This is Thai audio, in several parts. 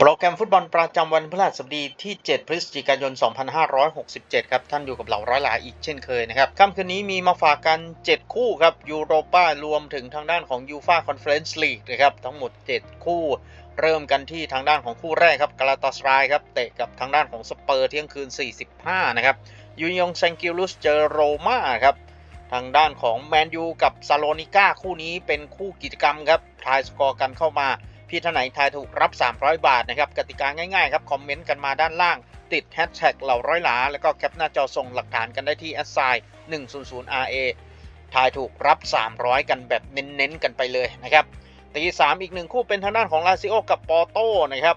โปรแกรมฟุตบอลประจำวันพฤหัสบดีที่ 7 พฤศจิกายน 2567 ครับ ท่านอยู่กับเราร้อยหลาอีกเช่นเคยนะครับ ค่ำคืนนี้มีมาฝากกัน 7 คู่ครับยูโรปารวมถึงทางด้านของยูฟาคอนเฟอเรนซ์ลีกนะครับ ทั้งหมด 7 คู่ เริ่มกันที่ทางด้านของคู่แรกครับกาลาตาสรครับ เตะกับทางด้านของสเปอร์เที่ยงคืน 45 นะครับยูยงเซงกิลุสเจอโรม่าครับทางด้านของแมนยูกับซาโลนิก้าคู่นี้เป็นคู่กิจกรรมครับทายสกอร์กันเข้ามา พี่ท่านไหนทายถูกรับ 300 บาทนะครับกติกาง่ายๆครับคอมเมนต์กันมาด้านล่าง ติดแฮชแท็กเหล่าร้อยหลา แล้วก็แคปหน้าจอส่งหลักฐานกันได้ที่ s i 100 RA ทายถูกรับ 300 กันแบบเน้นๆกันไปเลยนะครับตีสามอีกหนึ่งคู่เป็นทางด้านของลาซิโอกับปอร์โตนะครับ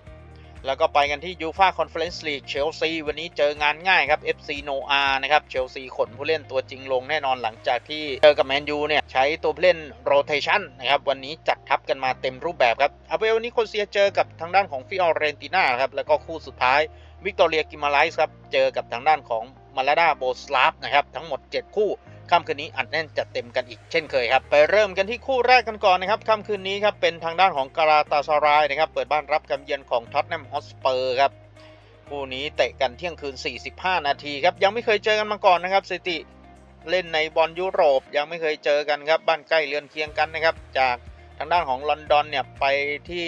แล้วก็ไปกันที่ยูฟาคอนเฟอเรนซ์ลีกเชลซีวันนี้เจองานง่ายครับ FC โนอานะครับเชลซีขนผู้เล่นตัวจริงลงแน่นอนหลังจากที่เจอกับแมนยูเนี่ย ใช้ตัวผู้เล่นโรเทชันนะครับ วันนี้จัดทัพกันมาเต็มรูปแบบครับอาเบลนิโคเซียเจอกับทางด้านของฟิออเรนติน่าครับ แล้วก็คู่สุดท้ายวิกตอเรียกิมาไลส์ครับ เจอกับทางด้านของมาลาดาโบสลาฟนะครับทั้งหมด 7 คู่ ค่ำคืนนี้อัดแน่นจัดเต็มกันอีกเช่นเคยครับไปเริ่มกันที่คู่แรกกันก่อนนะครับค่ำคืนนี้ครับเป็นทางด้านของกาลาตาซารายนะครับเปิดบ้านรับการเยือนของท็อตแนมฮอสเปอร์ครับคู่นี้เตะกันเที่ยงคืน 45 นาทีครับยังไม่เคยเจอกันมาก่อนนะครับสถิติเล่นในบอลยุโรปยังไม่เคยเจอกันครับบ้านใกล้เรือนเคียงกันนะครับจากทางด้านของลอนดอนเนี่ยไปที่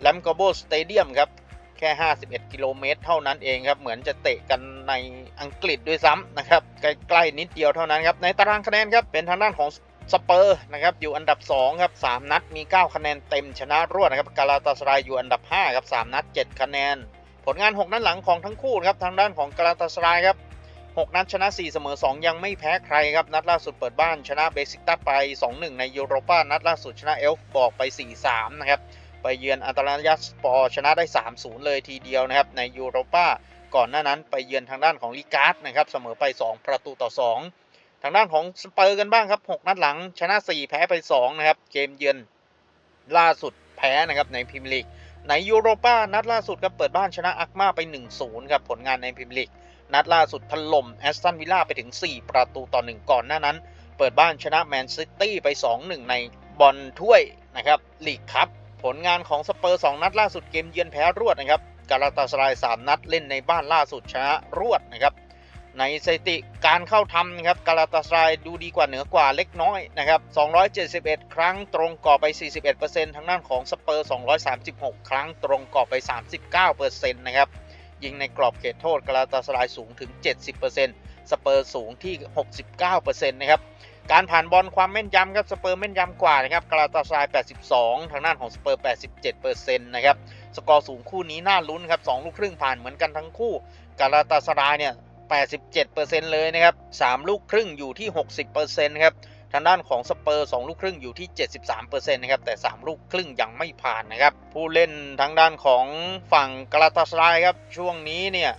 แลมโกโบสเตเดียมครับ แค่ 51 กิโลเมตร เท่านั้นเองครับ เหมือนจะเตะกันในอังกฤษด้วยซ้ำนะครับ ใกล้ๆนิดเดียวเท่านั้นครับ ในตารางคะแนนครับ เป็นทางด้านของสเปอร์นะครับอยู่อันดับ 2 ครับ 3 นัดมี 9 คะแนนเต็มชนะรวดนะครับกาลาตาสรายอยู่อันดับ 5 ครับ 3 นัด 7 คะแนน ผลงาน 6 นัดหลังของทั้งคู่ครับทางด้านของกาลาตาสรายครับ 6 นัดชนะ 4 เสมอ 2 ยังไม่แพ้ใครครับ นัดล่าสุดเปิดบ้านชนะเบสิกตัสไป 2-1 ในยูโรปานัดล่าสุดชนะเอลฟ์บอกไป 4-3 นะครับ ไปเยือนอัตาลานยาสปอร์ชนะได้ 3-0 เลยทีเดียวนะครับ ในยูโรปาก่อนหน้านั้นไปเยือนทางด้านของลีการ์ดนะครับเสมอไป 2 ประตูต่อ 2 ทางด้านของสเปอร์กันบ้างครับ 6 นัดหลังชนะ 4 แพ้ไป 2 นะครับ เกมเยือนล่าสุดแพ้นะครับในพรีเมียร์ลีกในยูโรปานัดล่าสุดครับเปิดบ้านชนะอักมาไป 1-0 ครับผลงานในพรีเมียร์ลีกนัดล่าสุดถล่มแอสตันวิลล่าไปถึง 4 ประตูต่อ 1 ก่อนหน้านั้น เปิดบ้านชนะแมนซิตี้ไป 2-1 ในบอลถ้วยนะครับลีกคัพ ผลงานของสเปอร์2นัดล่าสุดเกมเยือนแพ้รวดนะครับกาลาตาสราย3นัดเล่นในบ้านล่าสุดชนะรวดนะครับในสถิติการเข้าทำนะครับกาลาตาสรายดูดีกว่าเหนือกว่าเล็กน้อยนะครับ271 ครั้งตรงกรอบไป 41%ทางด้านของสเปอร์236 ครั้งตรงกรอบไป 39%นะครับยิงในกรอบเขตโทษกาลาตาสรายสูงถึง 70%สเปอร์สูงที่ 69%นะครับ การผ่านบอลความแม่นยำครับสเปอร์แม่นยำกว่านะครับกาลาตาสราย 82 ทางด้านของสเปอร์ 87%นะครับสกอร์สูงคู่นี้น่าลุ้นครับ2ลูกครึ่งผ่านเหมือนกันทั้งคู่กาลาตาสรายเนี่ย 87%เลยนะครับ3ลูกครึ่งอยู่ที่ 60%ครับทางด้านของสเปอร์ 2 ลูกครึ่งอยู่ที่ 73%นะครับแต่ 3 ลูกครึ่งยังไม่ผ่านนะครับผู้เล่นทางด้านของฝั่งกาลาตาสรายครับช่วงนี้เนี่ย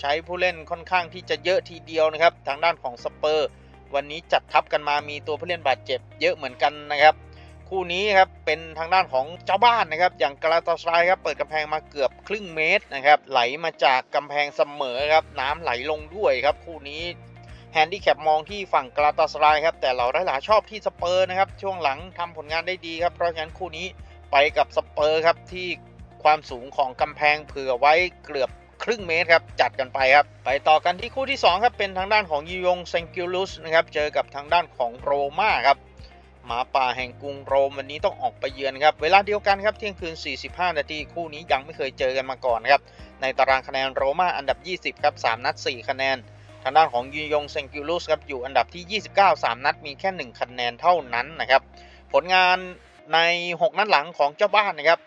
ใช้ผู้เล่นค่อนข้างที่จะเยอะทีเดียวนะครับทางด้านของสเปอร์ วันนี้จัดทัพกันมามีตัวผู้เล่นบาดเจ็บเยอะเหมือนกันนะครับ คู่นี้ครับเป็นทางด้านของเจ้าบ้านนะครับ อย่างกาลาตาสรายครับเปิดกำแพงมาเกือบครึ่งเมตรนะครับ ไหลมาจากกำแพงเสมอครับน้ำไหลลงด้วยครับ คู่นี้แฮนดี้แคปมองที่ฝั่งกาลาตาสรายครับแต่เราได้หลาชอบที่สเปอร์นะครับช่วงหลังทำผลงานได้ดีครับเพราะฉะนั้นคู่นี้ไปกับสเปอร์ครับที่ความสูงของกำแพงเผื่อไว้เกือบ ครึ่งเมตรครับจัดกันไปครับ ไปต่อกันที่คู่ที่ 2 ครับ เป็นทางด้านของยูยงเซงกิลุสนะครับเจอกับทางด้านของโรมาครับหมาป่าแห่งกรุงโรมวันนี้ต้องออกไปเยือนครับ เวลาเดียวกันครับเที่ยงคืน 45 นาทีคู่นี้ยังไม่เคยเจอกันมาก่อนครับ ในตารางคะแนนโรม่าอันดับ 20 ครับ 3 นัด 4 คะแนน ทางด้านของยูยงเซงกิลุสครับอยู่อันดับที่ 29 3 นัดมีแค่ 1 คะแนนเท่านั้นนะครับ ผลงานใน 6 นัดหลังของเจ้าบ้านนะครับ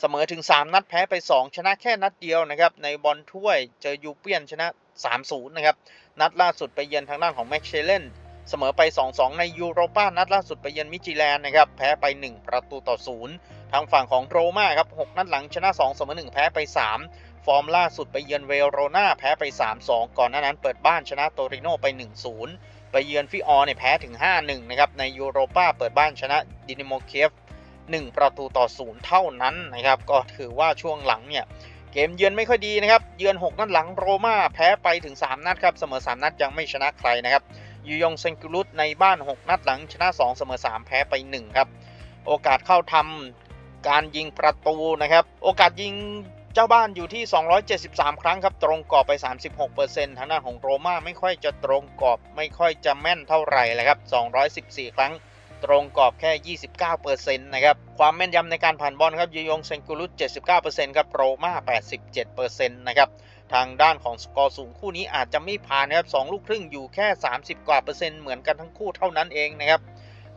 เสมอถึง 3 นัดแพ้ไป 2 ชนะแค่นัดเดียวนะครับ ในบอลถ้วยเจอยูเปียนชนะ 3-0 นะครับ นัดล่าสุดไปเยือนทางด้านของแม็กเชเลนเสมอไป 2-2 ในยูโรปานัดล่าสุดไปเยือนมิจิแลนด์นะครับ แพ้ไป 1 ประตูต่อ 0 ทางฝั่งของโรม่าครับ 6 นัดหลังชนะ 2 เสมอ 1 แพ้ไป 3 ฟอร์มล่าสุดไปเยือนเวโรนาแพ้ไป 3-2 ก่อนหน้านั้นเปิดบ้านชนะโตริโนไป 1-0 ไปเยือนฟิออร์เนี่ยแพ้ถึง 5-1 นะครับ ในยูโรปาเปิดบ้านชนะดินาโมเคฟ 1 ประตูต่อศูนย์เท่านั้นนะครับก็ถือว่าช่วงหลังเนี่ยเกมเยือนไม่ค่อยดีนะครับ เยือน 6 นัดหลังโรม่าแพ้ไปถึง 3 นัดครับ เสมอ 3 นัดยังไม่ชนะใครนะครับ ยูยงเซงกุลุตในบ้าน 6 นัดหลังชนะ 2 เสมอ 3 แพ้ไป 1 ครับ โอกาสเข้าทำการยิงประตูนะครับ โอกาสยิงเจ้าบ้านอยู่ที่ 273 ครั้งครับ ตรงกรอบไป 36%ทางด้านของโรม่าไม่ค่อยจะตรงกรอบไม่ค่อยจะแม่นเท่าไหร่เลยครับ 214 ครั้ง ตรงกรอบแค่ 29%นะครับ ความแม่นยำในการผ่านบอลครับยูยงเซนกูรุต79%ครับโรม่า87%นะครับทางด้านของสกอร์สูงคู่นี้อาจจะไม่ผ่านนะครับ2ลูกครึ่งอยู่แค่ 30 กว่าเปอร์เซ็นต์เหมือนกันทั้งคู่เท่านั้นเองนะครับ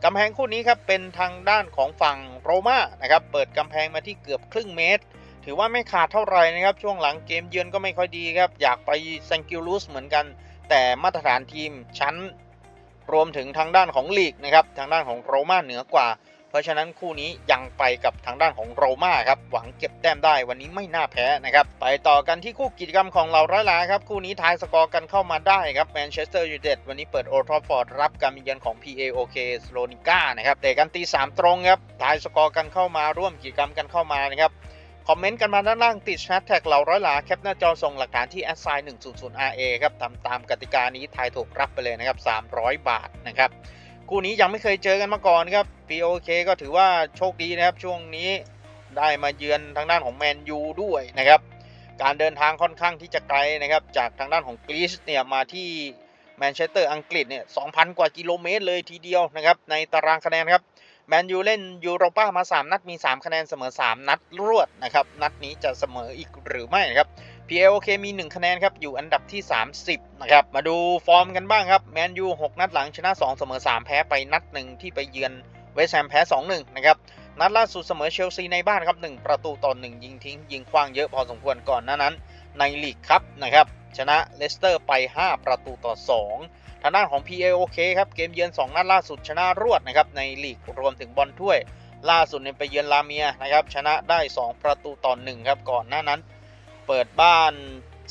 กำแพงคู่นี้ครับเป็นทางด้านของฝั่งโรม่านะครับเปิดกำแพงมาที่เกือบครึ่งเมตร ถือว่าไม่ขาดเท่าไหร่นะครับ ช่วงหลังเกมเยือนก็ไม่ค่อยดีครับ อยากไปเซนกิลูสเหมือนกัน แต่มาตรฐานทีมชั้น รวมถึงทางด้านของลีกนะครับทางด้านของโรม่าเหนือกว่า เพราะฉะนั้นคู่นี้ยังไปกับทางด้านของโรม่าครับหวังเก็บแต้มได้วันนี้ไม่น่าแพ้นะครับไปต่อกันที่คู่กิจกรรมของเราร้อยหลาครับคู่นี้ทายสกอร์กันเข้ามาได้ครับแมนเชสเตอร์ยูไนเต็ดวันนี้เปิดโอทรฟอร์ดรับการมาเยือนของ PAOK สโลนิก้านะครับเตะกันตี3ตรงครับทายสกอร์กันเข้ามาร่วมกิจกรรมกันเข้ามานะครับ คอมเมนต์กันมาด้านล่างติดแฮชแท็กเราร้อยหลาแคปหน้าจอส่งหลักฐานที่ s i 100 RA ครับทำตามกติกานี้ทายถูกรับไปเลยนะครับ 300 บาทนะครับ คู่นี้ยังไม่เคยเจอกันมาก่อนครับ POK ก็ถือว่าโชคดีนะครับ ช่วงนี้ได้มาเยือนทางด้านของแมนยูด้วยนะครับ การเดินทางค่อนข้างที่จะไกลนะครับ จากทางด้านของกรีซเนี่ยมาที่แมนเชสเตอร์อังกฤษเนี่ย 2,000 กว่ากิโลเมตรเลยทีเดียวนะครับ ในตารางคะแนนครับ แมนยูเล่นยูโรป้ามา 3 นัดมี 3 คะแนนเสมอ 3 นัดรวดนะครับ นัดนี้จะเสมออีกหรือไม่นะครับ PLK มี 1 คะแนนครับ อยู่อันดับที่ 30 นะครับ มาดูฟอร์มกันบ้างครับ แมนยู 6 นัดหลังชนะ 2 เสมอ 3 แพ้ไปนัดหนึ่งที่ไปเยือนเวสต์แฮมแพ้ 2-1 นะครับ นัดล่าสุดเสมอเชลซีในบ้านครับ 1 ประตูต่อ 1 ยิงทิ้ง ยิงคว้างเยอะพอสมควรก่อนหน้านั้น ในลีกครับนะครับ ชนะเลสเตอร์ไป 5 ประตูต่อ 2 ทางด้านของ PAOK ครับเกมเยือน 2 นัดล่าสุดชนะรวดนะครับในลีกรวมถึงบอลถ้วย ล่าสุดเนี่ยไปเยือนลาเมียนะครับชนะได้ 2 ประตูต่อ1ครับก่อนหน้านั้น เปิดบ้าน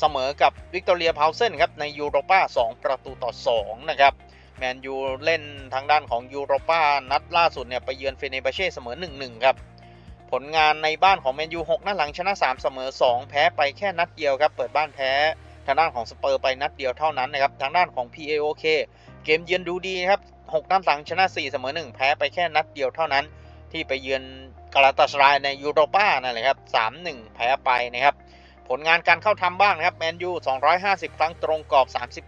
เสมอกับวิกตอเรียพาวเซนครับในยูโรป้า 2 ประตูต่อ2นะครับแมนยูเล่นทางด้านของยูโรป้านัดล่าสุดเนี่ยไปเยือนเฟเนบาเช่เสมอ 1-1 ครับผลงานในบ้านของแมนยู6นัดหลังชนะ 3 เสมอ 2 แพ้ไปแค่นัดเดียวครับ เปิดบ้านแพ้ ทางด้านของสเปอร์ไปนัดเดียวเท่านั้นนะครับทางด้านของ PAOK เกมเยือนดูดีครับ6นัดหลังชนะ 4 เสมอ 1 แพ้ไปแค่นัดเดียวเท่านั้น ที่ไปเยือนกาลาตาสรายในยูโรป้านั่นแหละครับ 3-1 แพ้ไปนะครับ ผลงานการเข้าทำบ้างนะครับแมนยู 250 ครั้งตรงกรอบ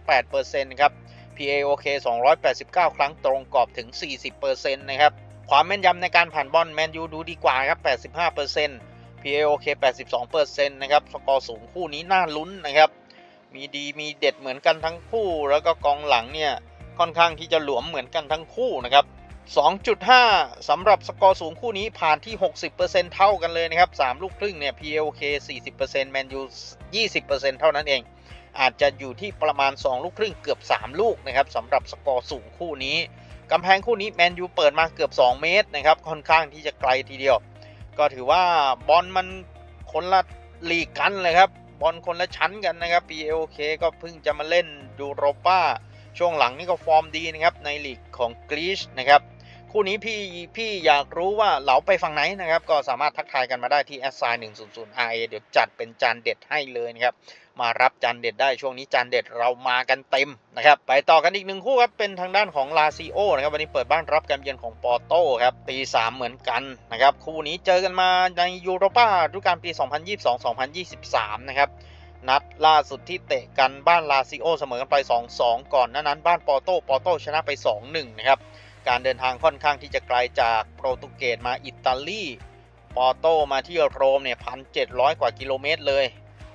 38%นะครับ PAOK 289 ครั้งตรงกรอบถึง 40%นะครับ ความแม่นยำในการผ่านบอลแมนยูดูดีกว่าครับ 85% PAOK 82%นะครับ สกอร์สูงคู่นี้น่าลุ้นนะครับ มีดีมีเด็ดเหมือนกันทั้งคู่ แล้วก็กองหลังเนี่ยค่อนข้างที่จะหลวมเหมือนกันทั้งคู่นะครับ 2.5สำหรับสกอร์สูงคู่นี้ผ่านที่ 60%เท่ากันเลยนะครับ 3 ลูกครึ่งเนี่ย PLK 40% Man U 20%เท่านั้นเอง อาจจะอยู่ที่ประมาณ 2 ลูกครึ่งเกือบ 3 ลูกนะครับสำหรับสกอร์สูงคู่นี้กำแพงคู่นี้แมนยูเปิดมาเกือบ 2 เมตรนะครับค่อนข้างที่จะไกลทีเดียว ก็ถือว่าบอลมันคนละลีกกันเลยครับ บอลคนละชั้นกันนะครับ PLK ก็เพิ่งจะมาเล่นยูโรป้าช่วงหลังนี่ก็ฟอร์มดีนะครับในลีกของกรีซนะครับคู่นี้พี่พี่อยากรู้ว่าเหลาไปฝั่งไหนนะครับ ก็สามารถทักทายกันมาได้ที่ s i 100 RA เดี๋ยวจัดเป็นจานเด็ดให้เลยนะครับ มารับจานเด็ดได้ช่วงนี้จานเด็ดเรามากันเต็มนะครับไปต่อกันอีกหนึ่งคู่ครับเป็นทางด้านของลาซิโอนะครับวันนี้เปิดบ้านรับการเยือนของปอร์โต้ครับตีสามเหมือนกันนะครับคู่นี้เจอกันมาในยูโรป้าฤดูกาลปี 2022-2023 นะครับนัดล่าสุดที่เตะกันบ้านลาซิโอเสมอกันไป 2-2 ก่อนหน้านั้นบ้านปอร์โต้ปอร์โต้ชนะไป 2-1 นะครับการเดินทางค่อนข้างที่จะไกลจากโปรตุเกสมาอิตาลี ปอร์โต้มาที่โรมเนี่ยพันเกว่ากิโลเมตรเลย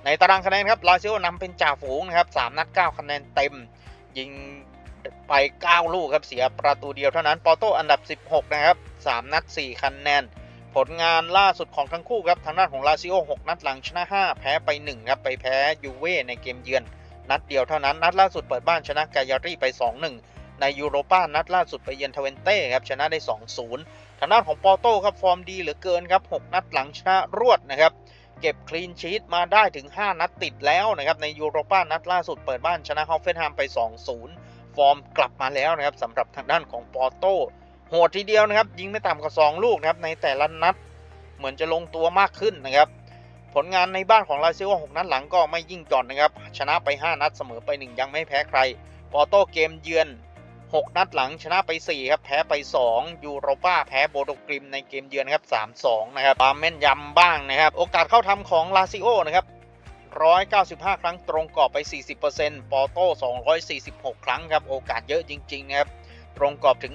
ในตารางคะแนนครับลาซิโอนำเป็นจ่าฝูงนะครับ3นัด9คะแนนเต็ม ยิงไป 9 ลูกครับเสียประตูเดียวเท่านั้นปอร์โตอันดับ 16 นะครับ 3 นัด 4 คะแนน ผลงานล่าสุดของทั้งคู่ครับทางด้านของลาซิโอ 6 นัดหลังชนะ 5 แพ้ไป 1 ครับ ไปแพ้ยูเว่ในเกมเยือน นัดเดียวเท่านั้น นัดล่าสุดเปิดบ้านชนะกายารีไป 2-1 ในยูโรป้านัดล่าสุดไปเยือนทเวนเต้ครับชนะได้ 2-0 ทางด้านของปอร์โต้ครับฟอร์มดีเหลือเกินครับ 6 นัดหลังชนะรวดนะครับ เก็บคลีนชีตมาได้ถึง 5 นัดติดแล้วนะครับ ในยูโรป้านัดล่าสุดเปิดบ้านชนะฮอฟเฟนแฮมไป 2-0 ฟอร์มกลับมาแล้วนะครับสำหรับทางด้านของปอร์โต้โหดทีเดียวนะครับ ยิงไม่ต่ำกว่า 2 ลูกนะครับในแต่ละนัดเหมือนจะลงตัวมากขึ้นนะครับ ผลงานในบ้านของลาซิโอ6นัดหลังก็ไม่ยิ่งจอนนะครับ ชนะไป 5 นัดเสมอไป 1 ยังไม่แพ้ใคร ปอร์โต้เกมเยือน 6 นัดหลังชนะไป 4 ครับ แพ้ไป 2 ยูโรปาแพ้โบโดกริมในเกมเยือนครับ 3-2 นะครับความแม่นยำบ้างนะครับ โอกาสเข้าทำของลาซิโอนะครับ 195 ครั้งตรงกรอบไป 40%ปอโต้ 246 ครั้งครับ โอกาสเยอะจริง ๆ นะครับ ตรงกรอบถึง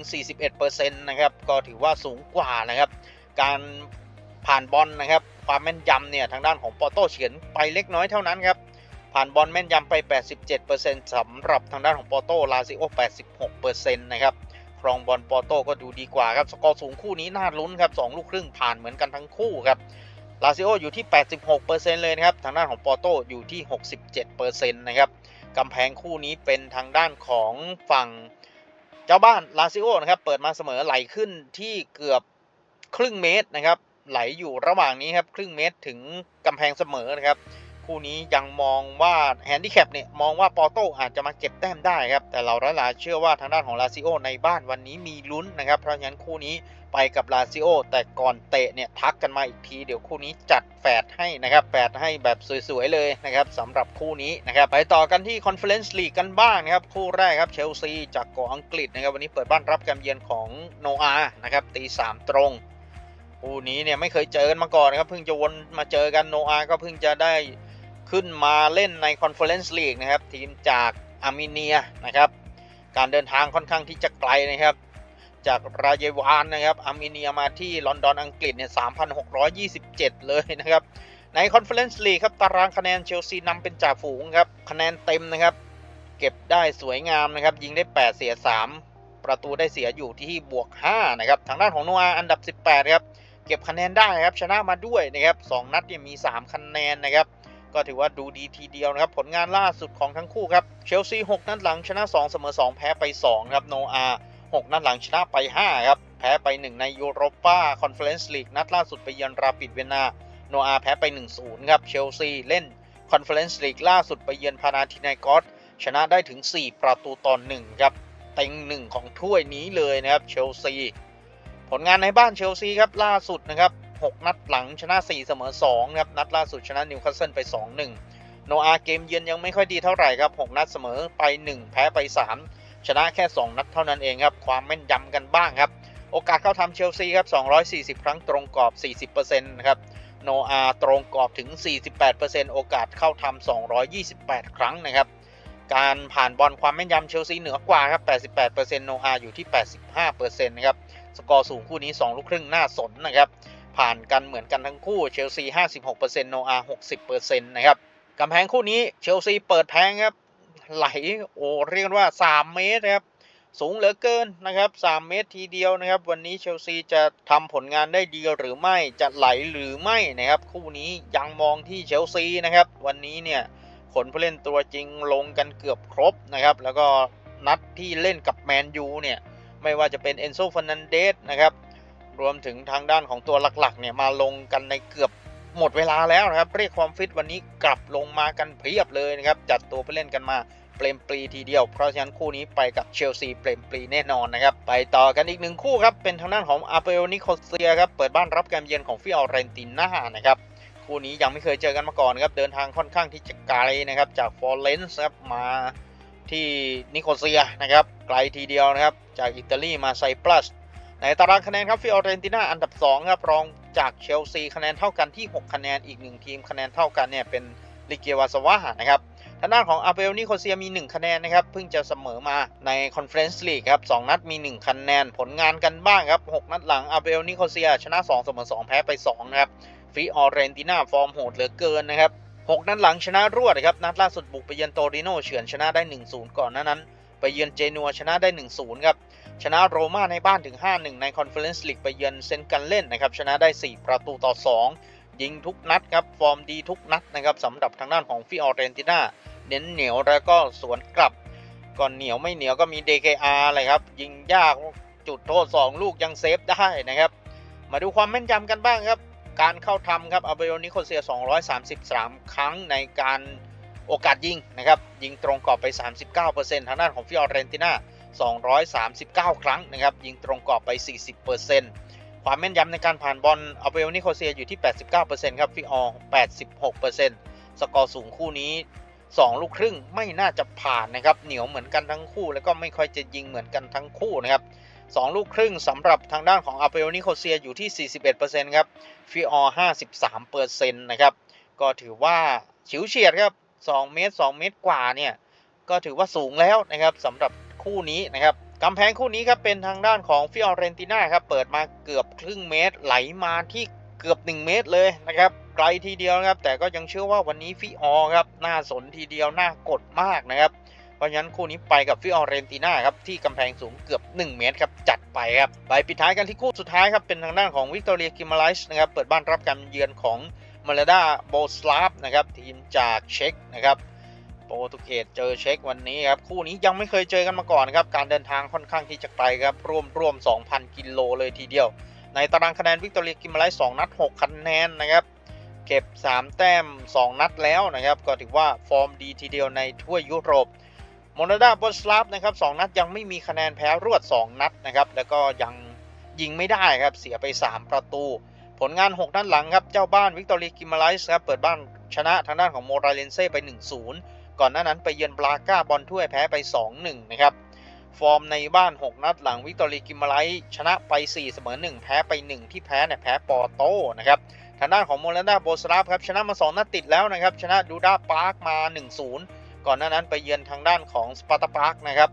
41%นะครับ ก็ถือว่าสูงกว่านะครับ การผ่านบอลนะครับ ความแม่นยำเนี่ยทางด้านของปอโต้เฉือนไปเล็กน้อยเท่านั้นครับ ผ่านบอลแม่นยำไป 87%สำหรับทางด้านของปอโต้ลาซิโอ 86%นะครับครองบอลปอโต้ก็ดูดีกว่าครับสกอร์สูงคู่นี้น่าลุ้นครับ2ลูกครึ่งผ่านเหมือนกันทั้งคู่ครับลาซิโออยู่ที่ 86%เลยนะครับ ทางด้านของปอโต้อยู่ที่ 67%นะครับกำแพงคู่นี้เป็นทางด้านของฝั่งเจ้าบ้านลาซิโอนะครับ เปิดมาเสมอไหลขึ้นที่เกือบครึ่งเมตรนะครับ ไหลอยู่ระหว่างนี้ครับครึ่งเมตรถึงกำแพงเสมอนะครับ คู่นี้ยังมองว่าแฮนดิแคปเนี่ยมองว่าปอโต้อาจจะมาเก็บแต้มได้ครับ แต่เราละลาเชื่อว่าทางด้านของลาซิโอในบ้านวันนี้มีลุ้นนะครับ เพราะฉะนั้นคู่นี้ไปกับลาซิโอแต่ก่อนเตะเนี่ยทักกันมาอีกทีเดี๋ยวคู่นี้จัดแฝดให้นะครับแฝดให้แบบสวยๆเลยนะครับสำหรับคู่นี้นะครับไปต่อกันที่คอนเฟอเรนซ์ลีกกันบ้างนะครับคู่แรกครับเชลซีจากเกาะอังกฤษนะครับวันนี้เปิดบ้านรับการเยือนของโนอานะครับตีสามตรงคู่นี้เนี่ยไม่เคยเจอกันมาก่อนนะครับเพิ่งจะวนมาเจอกันโนอาก็เพิ่งจะได้ ขึ้นมาเล่นในคอนเฟอเรนซ์ลีกนะครับ ทีมจากอาร์เมเนียนะครับ การเดินทางค่อนข้างที่จะไกลนะครับ จากราเยวานนะครับอาร์เมเนียมาที่ลอนดอนอังกฤษเนี่ย3,627 เลยนะครับ ในคอนเฟอเรนซ์ลีกครับ ตารางคะแนนเชลซีนำเป็นจ่าฝูงครับ คะแนนเต็มนะครับ เก็บได้สวยงามนะครับ ยิงได้ 8 เสีย 3 ประตูได้เสียอยู่ที่บวก 5 นะครับ ทางด้านของโนอาอันดับ 18 ครับ เก็บคะแนนได้ครับ ชนะมาด้วยนะครับ 2 นัดเนี่ยมี 3 คะแนนนะครับ ก็ถือว่าดูดีทีเดียวนะครับ ผลงานล่าสุดของทั้งคู่ครับ เชลซี6นัดหลังชนะ 2 เสมอ 2 แพ้ไป 2 ครับ โนอา6นัดหลังชนะไป 5 ครับ แพ้ไป 1 ในยูโรปาคอนเฟอเรนซ์ลีกนัดล่าสุดไปเยือนราปิดเวียนนาโนอาแพ้ไป 1-0 ครับ เชลซีเล่นคอนเฟอเรนซ์ลีกล่าสุดไปเยือนพานาธินายกอสชนะได้ถึง 4 ประตูต่อ1ครับเต็งหนึ่งของถ้วยนี้เลยนะครับเชลซีผลงานในบ้านเชลซีครับล่าสุดนะครับ 6 นัดหลังชนะ 4 เสมอ2ครับนัดล่าสุดชนะนิวคาสเซิลไป 2-1 โนอาเกมเยือนยังไม่ค่อยดีเท่าไหร่ครับ 6 นัดเสมอไป 1 แพ้ไป 3 ชนะแค่ 2 นัดเท่านั้นเองครับ ความแม่นยำกันบ้างครับ โอกาสเข้าทำเชลซีครับ 240 ครั้งตรงกรอบ 40%นะครับโนอาตรงกรอบถึง 48%โอกาสเข้าทำ228 ครั้งนะครับการผ่านบอลความแม่นยำเชลซีเหนือกว่าครับ 88%โนอาอยู่ที่ 85%นะครับ สกอร์สูงคู่นี้ 2 ลูกครึ่งน่าสนนะครับ ผ่านกันเหมือนกันทั้งคู่เชลซี 56%โนอา60%นะครับกำแพงคู่นี้เชลซีเปิดแพงครับไหลโอ้เรียกว่า 3 เมตรครับสูงเหลือเกินนะครับ 3 เมตรทีเดียวนะครับ วันนี้เชลซีจะทำผลงานได้ดีหรือไม่จะไหลหรือไม่นะครับ คู่นี้ยังมองที่เชลซีนะครับ วันนี้เนี่ยขนผู้เล่นตัวจริงลงกันเกือบครบนะครับ แล้วก็นัดที่เล่นกับแมนยูเนี่ย ไม่ว่าจะเป็นเอนโซฟ r นันเดสนะครับ รวมถึงทางด้านของตัวหลักๆเนี่ยมาลงกันในเกือบหมดเวลาแล้วนะครับ เรียกความฟิตวันนี้กลับลงมากันเพียบเลยนะครับจัดตัวไปเล่นกันมาเปรมปรีทีเดียว เพราะฉะนั้นคู่นี้ไปกับเชลซีเปรมปรีแน่นอนนะครับ ไปต่อกันอีกหนึ่งคู่ครับ เป็นทางด้านของอาเปโอนิโคเซียครับ เปิดบ้านรับการเยือนของฟิออเรนติน่านะครับ คู่นี้ยังไม่เคยเจอกันมาก่อนครับ เดินทางค่อนข้างที่จะไกลนะครับ จากฟอร์เรนซ์ครับมาที่นิโคเซียนะครับ ไกลทีเดียวนะครับ จากอิตาลีมาไซปรัส ในตารางคะแนนครับฟิออเรนติน่าอันดับ2ครับรองจากเชลซีคะแนนเท่ากันที่ 6 คะแนนอีก 1 ทีมคะแนนเท่ากันเนี่ยเป็นลิเกวาสวานะครับทางด้านของอาเปลนิโคเซียมี 1 คะแนนนะครับเพิ่งจะเสมอมาในคอนเฟอเรนซ์ลีกครับ2นัดมี 1 คะแนนผลงานกันบ้างครับ 6 นัดหลังอาเปลนิโคเซียชนะ2เสมอ2 แพ้ไป2นะครับฟิออเรนติน่าฟอร์มโหดเหลือเกินนะครับ6นัดหลังชนะรวดนะครับนัดล่าสุดบุกไปเยือนโตริโนเฉือนชนะได้ 1-0 ก่อนหน้านั้น ไปเยือนเจนัวชนะได้ 1-0 ครับ ชนะโรม่าในบ้านถึง 5-1 ในคอนเฟอเรนซ์ลีกไปเยือนเซนกันเล่นนะครับ ชนะได้ 4 ประตูต่อ 2 ยิงทุกนัดครับ ฟอร์มดีทุกนัดนะครับสำหรับทางด้านของฟิออเรนติน่า เน้นเหนียวแล้วก็สวนกลับ ก่อนเหนียวไม่เหนียวก็มี DKR เลยครับ ยิงยากจุดโทษ 2 ลูกยังเซฟได้นะครับ มาดูความแม่นยำกันบ้างครับ การเข้าทำครับอาเบโอนิโคเซีย 233 ครั้งในการ โอกาสยิงนะครับยิงตรงกรอบไป 39%ทางด้านของฟิออเรนติน่า 239 ครั้งนะครับยิงตรงกรอบไป 40%ความแม่นยำในการผ่านบอลอาเบโอนิโคเซียอยู่ที่ 89%ครับฟิออ86%สกอร์สูงคู่นี้ 2 ลูกครึ่งไม่น่าจะผ่านนะครับเหนียวเหมือนกันทั้งคู่ แล้วก็ไม่ค่อยจะยิงเหมือนกันทั้งคู่นะครับ2 ลูกครึ่งสำหรับทางด้านของอาเปโอนิโคเซียอยู่ที่ 41%ครับฟิออ53%นะครับก็ถือว่าฉิวเฉียดครับ 2 เมตร 2 เมตรกว่าเนี่ยก็ถือว่าสูงแล้วนะครับสำหรับคู่นี้นะครับกำแพงคู่นี้ครับเป็นทางด้านของฟิออเรนติน่าครับเปิดมาเกือบครึ่งเมตรไหลมาที่เกือบ 1 เมตรเลยนะครับไกลทีเดียวครับแต่ก็ยังเชื่อว่าวันนี้ฟิออครับน่าสนทีเดียวน่ากดมากนะครับเพราะฉะนั้นคู่นี้ไปกับฟิออเรนติน่าครับที่กำแพงสูงเกือบ 1 เมตรครับจัดไปครับไปปิดท้ายกันที่คู่สุดท้ายครับเป็นทางด้านของวิกตอเรียกิมาไลส์นะครับเปิดบ้านรับการเยือนของ มาเลดาโบสลาฟนะครับทีมจากเช็กนะครับโปรตุเกสเจอเช็กวันนี้ครับคู่นี้ยังไม่เคยเจอกันมาก่อนครับการเดินทางค่อนข้างที่จะไกลครับร่วมร่วม 2,000 กิโลเลยทีเดียว ในตารางคะแนนวิกตอเรียกิมไลส์2นัด 6 คะแนนนะครับเก็บ 3 แต้ม 2 นัดแล้วนะครับก็ถือว่าฟอร์มดีทีเดียวในทั่วยุโรปโมนาดาบอสลาฟนะครับ2นัดยังไม่มีคะแนนแพ้รวด 2 นัดนะครับแล้วก็ยังยิงไม่ได้ครับเสียไป 3 ประตู ผลงาน6นัดหลังครับ เจ้าบ้านวิกตอเรียกิมาไลส์ครับ เปิดบ้านชนะทางด้านของโมราเลนเซ่ไป 1-0 ก่อนหน้านั้นไปเยือนบราก้าบอลถ้วยแพ้ไป 2-1 นะครับ ฟอร์มในบ้าน 6 นัดหลังวิกตอเรียกิมาไลท์ชนะไป 4 เสมอ 1 แพ้ไป 1 ที่แพ้เนี่ยแพ้ปอโตนะครับ ทางด้านของโมเลนดาโบสราฟครับชนะมา 2 นัดติดแล้วนะครับ ชนะดูด้าปาร์กมา 1-0 ก่อนหน้านั้นไปเยือนทางด้านของสปาร์ตาปาร์กนะครับ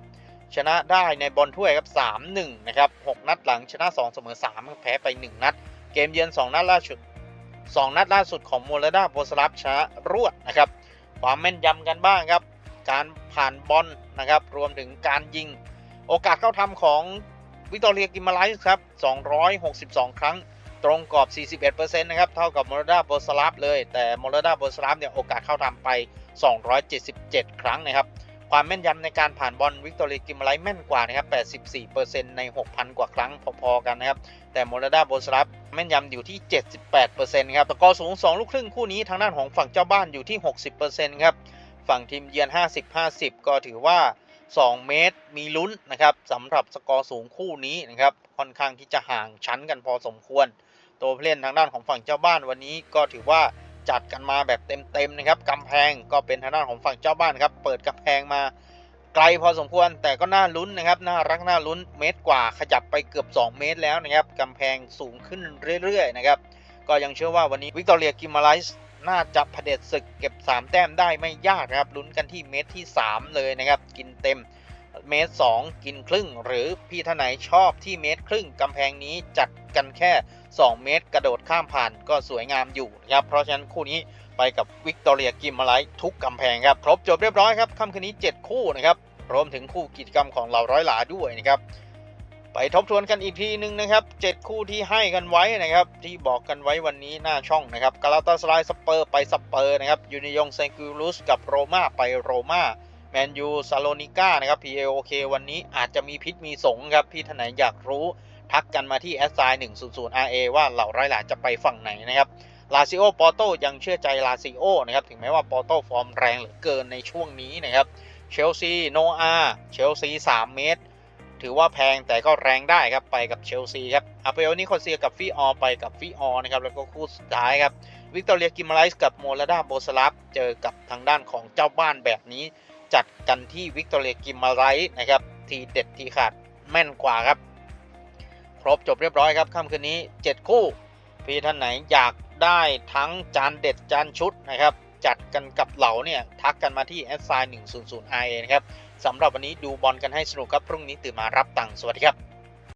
ชนะได้ในบอลถ้วยครับ 3-1 นะครับ 6 นัดหลังชนะ 2 เสมอ 3 แพ้ไป 1 นัด เกมเยือน 2 นัดล่าสุด 2 นัดล่าสุดของโมเลดาโบสราฟชนะรวดนะครับ ความแม่นยำกันบ้างครับ การผ่านบอลนะครับ รวมถึงการยิง โอกาสเข้าทำของวิตอเรียกิมาไลส์ครับ 262 ครั้ง ตรงกรอบ 41%นะครับ เท่ากับโมอร์ดาโบสลาฟเลย แต่โมอร์ดาโบสลาฟเนี่ยโอกาสเข้าทำไป 277 ครั้งนะครับ ความแม่นยำในการผ่านบอลวิกตอเรียกิมไลแม่นกว่านะครับ 84%ใน 6,000 กว่าครั้งพอๆกันนะครับ แต่โมร์ดาโบสลาฟแม่นยำอยู่ที่ 78%ครับตะกอร์สูง 2 ลูกครึ่งคู่นี้ทางด้านของฝั่งเจ้าบ้านอยู่ที่ 60%ครับ ฝั่งทีมเยือน 50-50 ก็ถือว่า 2 เมตรมีลุ้นนะครับสำหรับสกอร์สูงคู่นี้นะครับ ค่อนข้างที่จะห่างชั้นกันพอสมควร ตัวผู้เล่นทางด้านของฝั่งเจ้าบ้านวันนี้ก็ถือว่า จัดกันมาแบบเต็มๆนะครับกำแพงก็เป็นทางด้านของฝั่งเจ้าบ้านครับ เปิดกำแพงมาไกลพอสมควรแต่ก็น่าลุ้นนะครับน่ารักน่าลุ้นเมตรกว่าขยับไปเกือบ 2 เมตรแล้วนะครับกำแพงสูงขึ้นเรื่อยๆนะครับก็ยังเชื่อว่าวันนี้วิกตอเรียกิมาไลส์น่าจะเผด็จศึกเก็บ 3 แต้มได้ไม่ยากนะครับลุ้นกันที่เมตรที่ 3 เลยนะครับ กินเต็มเมตร 2 กินครึ่ง หรือพี่ท่านไหนชอบที่เมตรครึ่งกำแพงนี้จัดกันแค่ 2 เมตร กระโดดข้ามผ่านก็สวยงามอยู่นะครับเพราะฉะนั้นคู่นี้ไปกับวิกตอเรียกิมมาไลท์ทุกกำแพงครับ ครบจบเรียบร้อยครับค่ำคืนนี้ 7 คู่นะครับรวมถึงคู่กิจกรรมของเราร้อยหลาด้วยนะครับไปทบทวนกันอีกทีนึงนะครับ 7 คู่ที่ให้กันไว้นะครับ ที่บอกกันไว้วันนี้หน้าช่องนะครับกาลาตาสไลสเปอร์ไปสเปอร์นะครับยูนิยงเซนกิลุสกับโรม่าไปโรม่าแมนยูซาโลนิก้านะครับ PAOK วันนี้อาจจะมีพิษมีสงครับพี่ท่านไหนอยากรู้ ทักกันมาที่แอสไซน์100 RA ว่าเหล่าร้อยหลาจะไปฝั่งไหนนะครับลาซิโอปอโตยังเชื่อใจลาซิโอนะครับถึงแม้ว่าปอโตฟอร์มแรงเหลือเกินในช่วงนี้นะครับเชลซีโนอาเชลซี3เมตร ถือว่าแพงแต่ก็แรงได้ครับไปกับเชลซีครับอาเปโอนิโคเซียกับฟิออไปกับฟิออนะครับแล้วก็คู่สุดท้ายครับวิกตอเรียกิมไลส์กับโมลาดาโบสลับเจอกับทางด้านของเจ้าบ้านแบบนี้ จัดกันที่วิกตอเรียกิมไลส์นะครับทีเด็ดทีขาดแม่นกว่าครับ ครบจบเรียบร้อยครับค่ำคืนนี้ 7 คู่ พี่ท่านไหนอยากได้ทั้งจานเด็ดจานชุดนะครับ จัดกันกับเหล่าเนี่ย ทักกันมาที่ s i 100 RA นะครับสำหรับวันนี้ดูบอลกันให้สนุกครับ พรุ่งนี้ตื่นมารับตังค์สวัสดีครับ